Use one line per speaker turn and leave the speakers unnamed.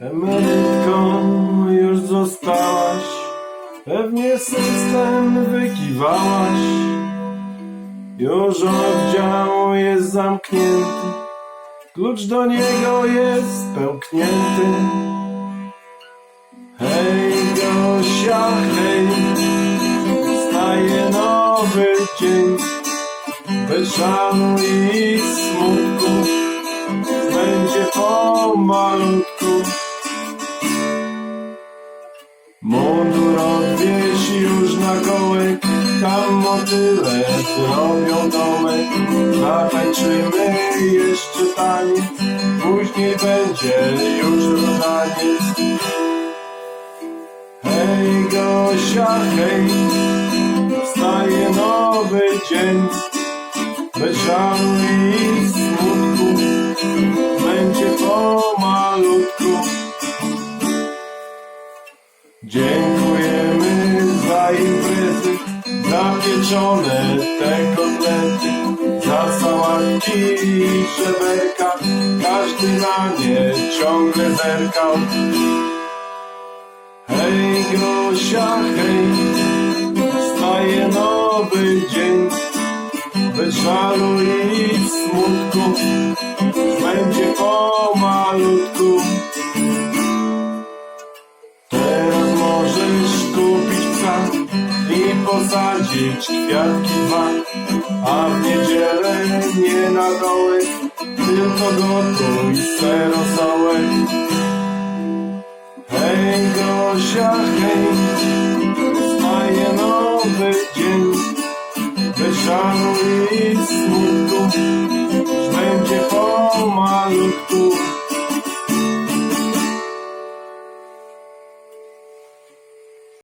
Emerytką już zostałaś, pewnie system wykiwałaś. Już oddział jest zamknięty, klucz do niego jest pęknięty. Hej Gosia, hej, staje nowy dzień, bez żalu i smutku, będzie pomalutku. Mundur odwieź już na kołek, tam motyle robią domek. Zatańczymy jeszcze taniec, później będzie już różaniec. Hej Gosia, hej, wstaje nowy dzień, bez żalu i Dziękujemy za imprezy, za pieczone te kotlety, za sałatki i żeberka, każdy na nie ciągle zerkał. Hej Gosia, hej, wstaje nowy dzień, bez żalu i smutku, będzie pomalutku. Posadzić kwiatki dwa, a w niedzielę nie na dołek, tylko gotuj serosołek. Hej Gosia, hej, wstaje nowy dzień, i smutku, będzie pomalutku.